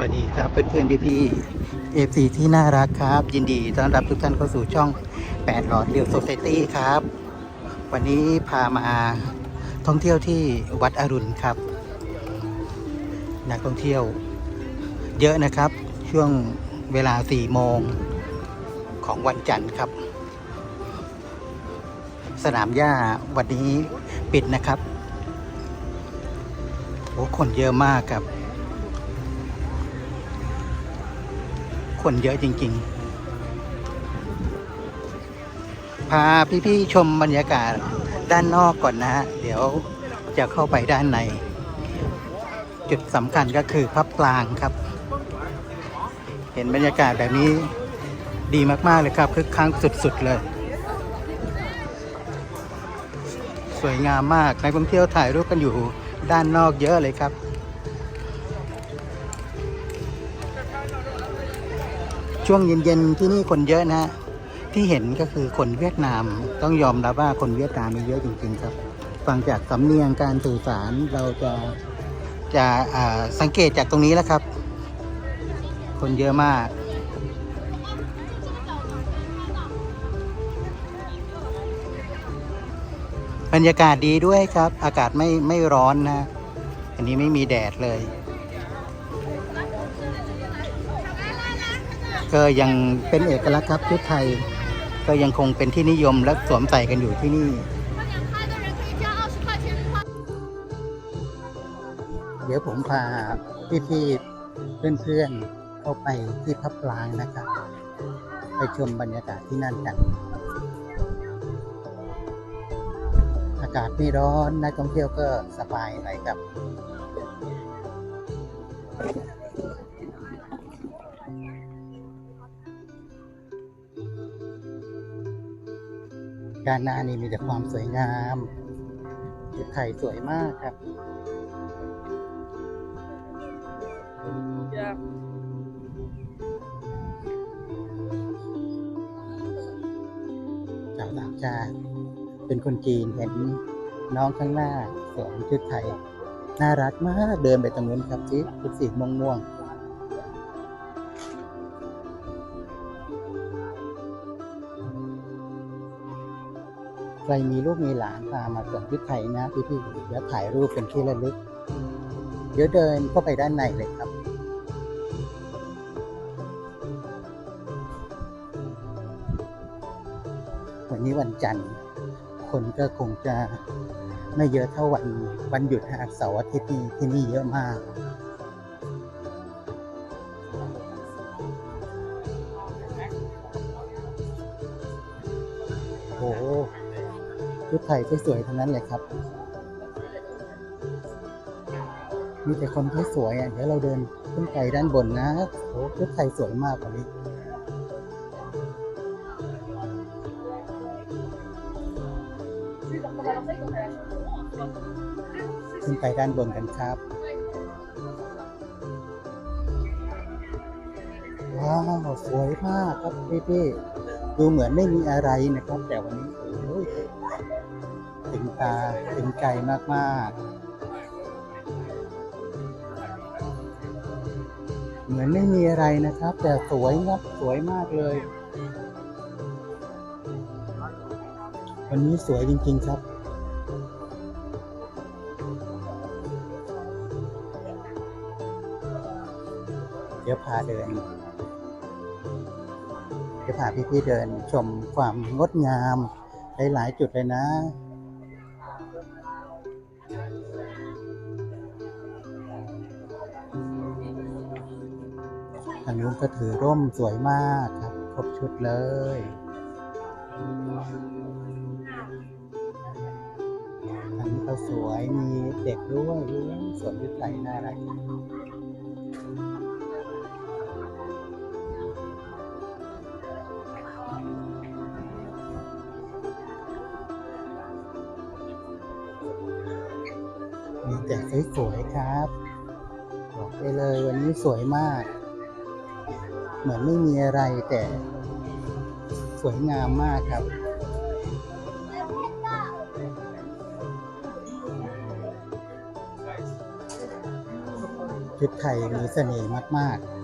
วัสดีครับเพื่อนเพื่อนพี่พี่เอฟซีที่น่ารักครับ ยินดีต้อนรับทุกท่านเข้าสู่ช่อง8หลอดเดียวโซ c i ตี้ครับ วันนี้พามาท่องเที่ยวที่วัดอรุณครับ นักท่องเที่ยวเยอะนะครับ ช่วงเวลา4โมงของวันจันทร์ครับ สนามหญ้าวันนี้ปิดนะครับโอ้คนเยอะมากครับ คนเยอะจริง ๆ พาพี่ๆชมบรรยากาศด้านนอกก่อนนะฮะ เดี๋ยวจะเข้าไปด้านใน จุดสำคัญก็คือพระปรางครับ เห็นบรรยากาศแบบนี้ดีมาก ๆ เลยครับคึกคักสุด ๆ เลย สวยงามมากนักท่องเที่ยวถ่ายรูปกันอยู่ด้านนอกเยอะเลยครับ ช่วงเย็นๆที่นี่คนเยอะนะที่เห็นก็คือคนเวียดนามต้องยอมรับว่าคนเวียดนามมีเยอะจริงๆครับ ฟังจากสำเนียงการสื่อสารเราจะจะอ่าสังเกตจากตรงนี้แล้วครับ คนเยอะมากบรรยากาศดีด้วยครับ อากาศไม่ไม่ร้อนนะ อันนี้ไม่มีแดดเลย ก็ยังเป็นเอกลักษณ์ครับชุดไทย ก็ยังคงเป็นที่นิยมและสวมใส่กันอยู่ที่นี่ เดี๋ยวผมพาพี่ๆเพื่อนๆเข้าไปที่พับลางนะครับ ไปชมบรรยากาศที่นั่นกัน อากาศไม่ร้อนนักท่องเที่ยวก็สบายหน่อยครับ ด้านหน้านี่มีแต่ความสวยงามชุดไทยสวยมากครับชาวต่างชาติเป็นคนจีนเห็นน้องข้างหน้าสวมชุดไทย น่ารักมากเดินไปตรงนู้นครับที่ชุดสีม่วงม่วงๆ รมีลูกมีหลานพามาสวมชุดไทยนะพี่ๆเดี๋ยวถ่ายรูปเป็นที่ระลึก เดี๋ยวเดินเข้าไปด้านในเลยครับ วันนี้วันจันทร์ คนก็คงจะไม่เยอะเท่าวันวันหยุดฮะเสาร์อาทิตย์นี่ที่นี่เยอะมาก ไทยสวยๆทั้งนั้นเลยครับ มีแต่คนที่สวยอะเดี๋ยวเราเดินขึ้นไปด้านบนนะโอ้ชุดไทยสวยมากกว่านี้ขึ้นไปด้านบนกันครับ ว้าว สวยมากครับพี่พี่ๆดูเหมือนไม่มีอะไรนะครับ แต่วันนี้ ตาถึงใจมากๆ เหมือนไม่มีอะไรนะครับ แต่สวยครับสวยมากเลย วันนี้สวยจริงๆครับเดี๋ยวพาเดิน เดี๋ยวพาพี่ๆเดินชมความงดงามหลายๆจุดเลยนะ ก็ถือร่มสวยมากครับ ครบชุดเลย อันนี้ก็สวยมีเด็กด้วยด้วยสวนยุทธไทยน่ารักมีแต่สวยๆครับ บอกไปเลยวันนี้สวยมาก เหมือนไม่มีอะไรแต่สวยงามมากครับ ชุดไทยมีเสน่ห์มาก ๆ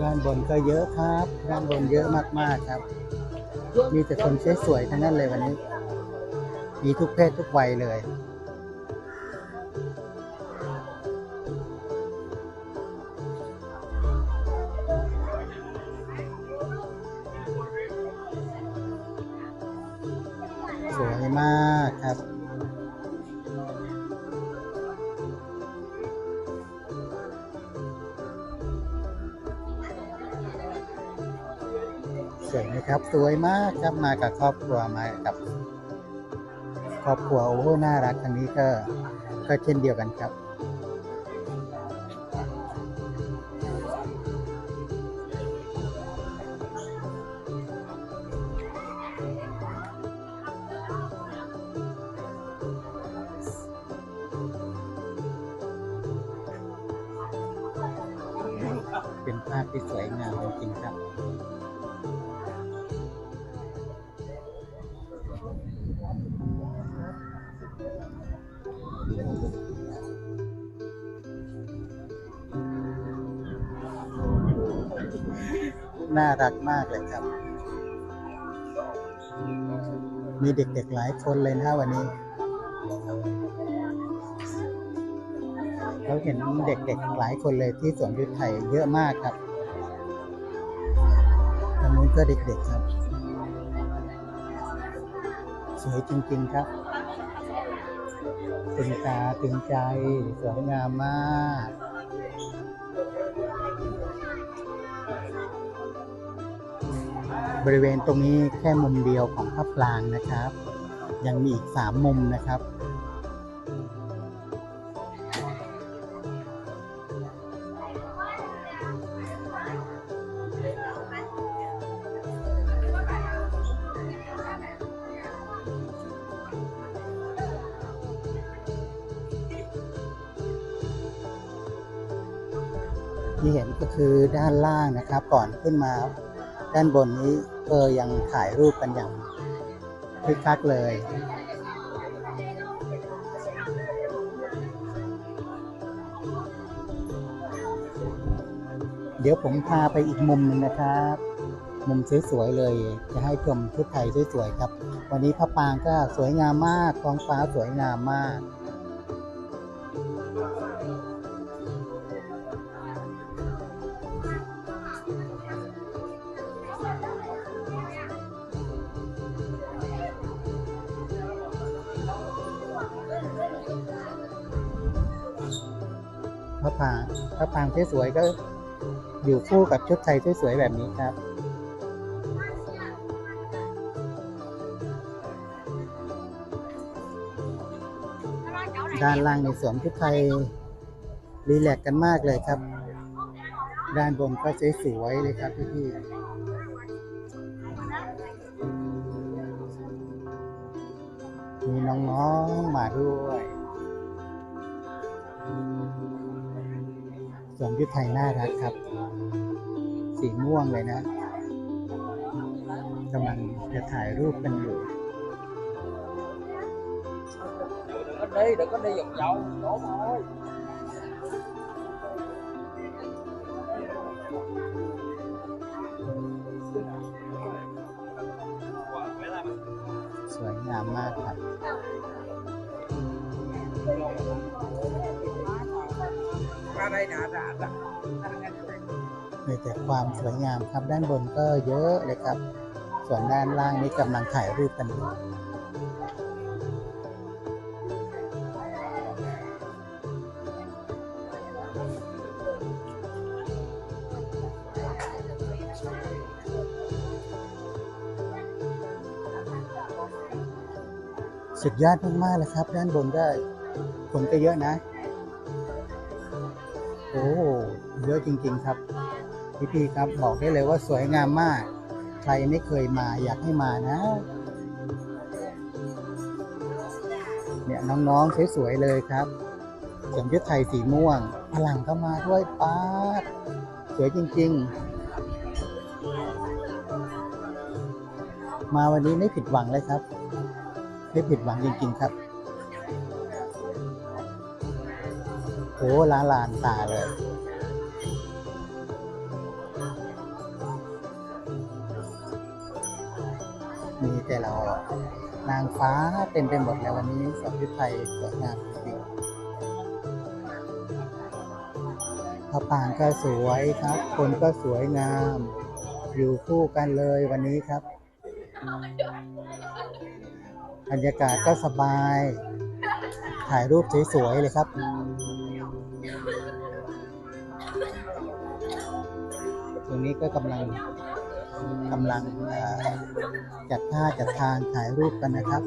ด้านบนก็เยอะครับ ด้านบนเยอะมากๆครับ มีแต่คนสวยๆทั้งนั้นเลยวันนี้ มีทุกเพศทุกวัยเลย สวยมากครับมากับครอบครัวมากับ ครอบครัวโอ้โหน่ารักทางนี้ก็ก็เช่นเดียวกันครับ น่ารักมากเลยครับ มีเด็กๆหลายคนเลยนะวันนี้ เราเห็นเด็กๆหลายคนเลยที่สวนยุทธไทยเยอะมากครับทางนู้นก็เด็กๆครับ สวยจริงๆครับตึงตาตึงใจสวยงามมาก บริเวณตรงนี้แค่มุมเดียวของพระปรางนะครับ ยังมีอีกสามมุมนะครับที่เห็นก็คือด้านล่างนะครับก่อนขึ้นมา ด้านบนนี้เออยังถ่ายรูปกันอย่างคึกคักเลย เดี๋ยวผมพาไปอีกมุมหนึงนะครับ มุมสวยๆเลย จะให้ชมชุดไทยสวยๆครับ วันนี้พระปางก็สวยงามมากท้องฟ้าสวยงามมาก พระปางสวยๆก็อยู่คู่กับชุดไทยสวยๆแบบนี้ครับด้านล่างในสวนชุดไทยรีแลกซ์กันมากเลยครับ ด้านบนก็สวยๆเลยครับพี่ๆมีน้องๆมาด้วย สวนยุทธไทยน่ารักครับ สีม่วงเลยนะกำลังจะถ่ายรูปกันอยู่ đừng có đi đừng có đi vòng vòng đổ thôi สวยงามมากครับ ในแต่ความสวยงามครับด้านบนก็เยอะเลยครับ ส่วนด้านล่างนี้กำลังถ่ายรูปกันอยู่สุดยอดมากๆเลยครับ ด้านบนได้คนก็เยอะนะ จริง ๆ ครับ พี่ๆครับบอกได้เลยว่าสวยงามมาก ใครไม่เคยมาอยากให้มานะ เนี่ยน้องๆสวยๆเลยครับสวมชุดไทยสีม่วงพลังก็มาด้วยป้าสวยจริง ๆ มาวันนี้ไม่ผิดหวังเลยครับ ไม่ผิดหวังจริง ๆ ครับโอ้ลาลานตาเลย ก่เรา นางฟ้าเต็มไปหมดแล้ววันนี้สมยุทธไทยสวยงามจริงพระปางก็สวยครับ คนก็สวยงาม อยู่คู่กันเลยวันนี้ครับ บรรยากาศก็สบาย ถ่ายรูปสวยๆเลยครับตรงนี้ก็กำลัง กำลังจัดท่าจัดทางถ่ายรูปกันนะครับ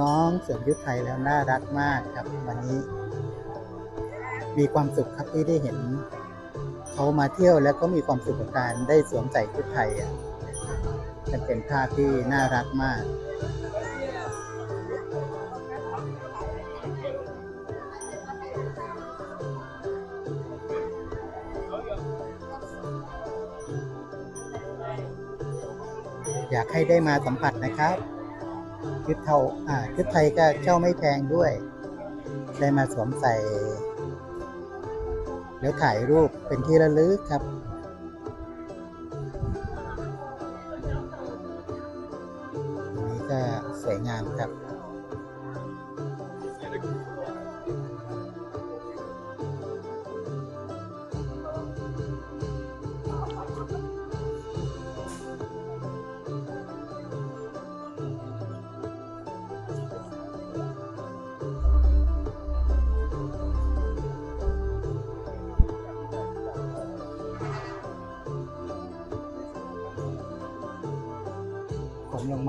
น้องๆสวมยุทธไทยแล้วน่ารักมากครับวันนี้ มีความสุขครับที่ได้เห็นเขามาเที่ยวแล้วก็มีความสุขกับการได้สวมใส่ชุดไทยอะเป็นภาพที่น่ารักมาก อยากให้ได้มาสัมผัสนะครับ ชุดเทาอ่าชุดไทยก็เช่าไม่แพงด้วย ได้มาสวมใส่ แล้วถ่ายรูปเป็นที่ระลึกครับ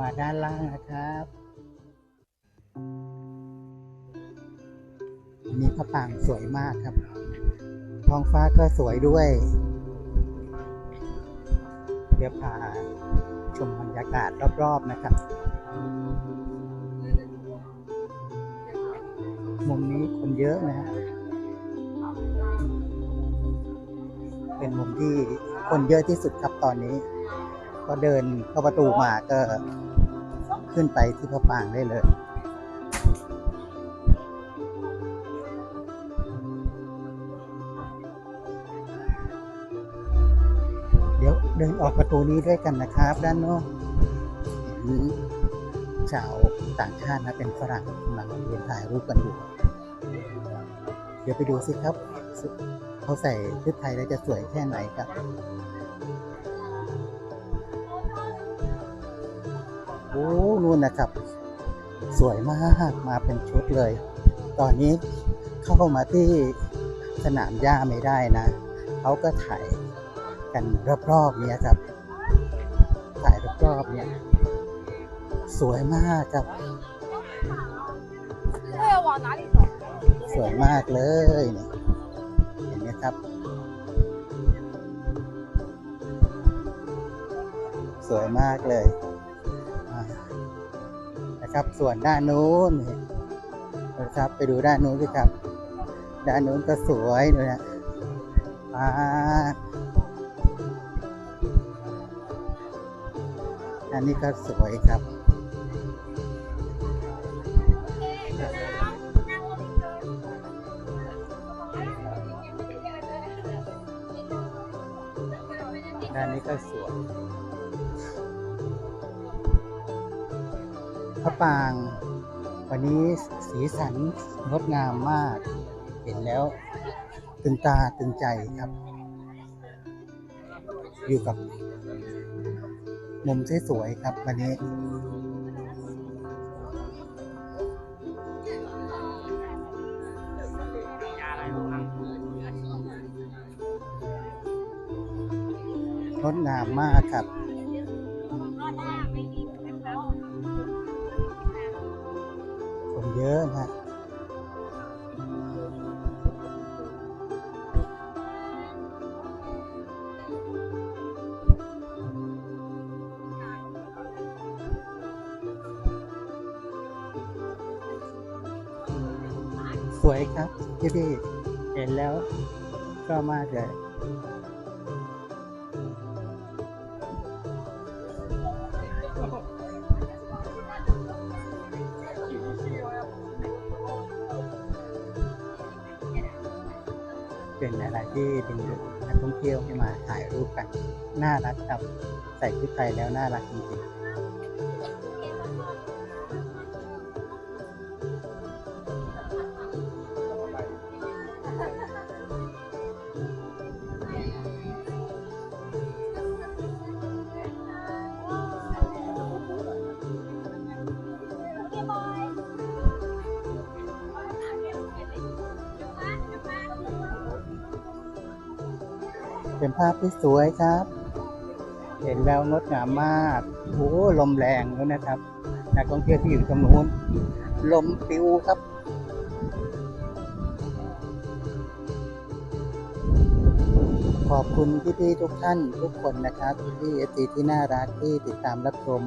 มาด้านล่างนะครับ อันนี้พระปรางสวยมากครับ ท้องฟ้าก็สวยด้วย เดี๋ยวพาชมบรรยากาศรอบๆนะครับ มุมนี้คนเยอะนะฮะเป็นมุมที่คนเยอะที่สุดครับตอนนี้ ก็เดินเข้าประตูมาก็ ขึ้นไปที่พระปรางได้เลย เดี๋ยวเดินออกประตูนี้ด้วยกันนะครับ ด้านนอกเห็นชาวต่างชาตินะเป็นฝรั่งกำลังเดินถ่ายรูปกันอยู่ เดี๋ยวไปดูสิครับ เขาใส่ชุดไทยแล้วจะสวยแค่ไหนครับ โอ้นู่นนะครับ สวยมากมาเป็นชุดเลย ตอนนี้เข้ามาที่สนามหญ้าไม่ได้นะเขาก็ถ่ายกันรอบๆเนี้ยครับ ถ่ายรอบๆเนี้ยสวยมากครับสวยมากเลยเนี่ยเห็นไหมครับ สวยมากเลย นะครับ ส่วนด้านนู้นนะครับไปดูด้านนู้นสิครับ ด้านนู้นก็สวยเลยนะอ่าอันนี้ก็สวยครับด้านนี้ก็สวย ปาง วันนี้สีสันงดงามมาก เห็นแล้วตึงตาตึงใจครับ อยู่กับ มุมสวยๆครับวันนี้งดงามมากครับ เยอะนะสวยครับพี่พี่เห็นแล้วก็มากเลย ที่ดึงดูดนักท่องเที่ยวให้มาถ่ายรูปกัน น่ารักครับ ใส่ชุดไทยแล้วน่ารักจริงๆ เป็นภาพที่สวยครับ เห็นแล้วงดงามมากโอ้ลมแรงแล้วยนะครับ นักท่องเที่ยวที่อยู่ตรงนู้น ลมปิวครับขอบคุณพี่ๆทุกท่านทุกคนนะครับพี่ๆเอซีที่น่ารักที่ติดตามรับชม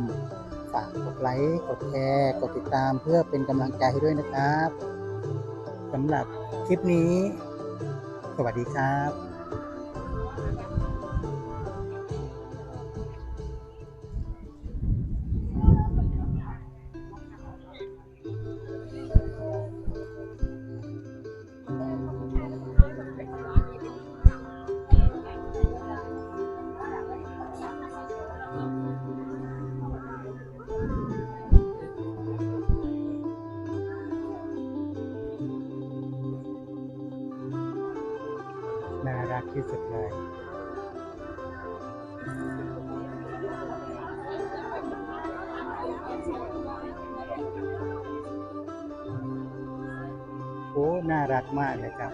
ฝากกดไลค์กดแชร์กดติดตามเพื่อเป็นกำลังใจให้ด้วยนะครับสำหรับคลิปนี้ สวัสดีครับ ที่สุดเลยโอ้ น่ารักมากเลยครับ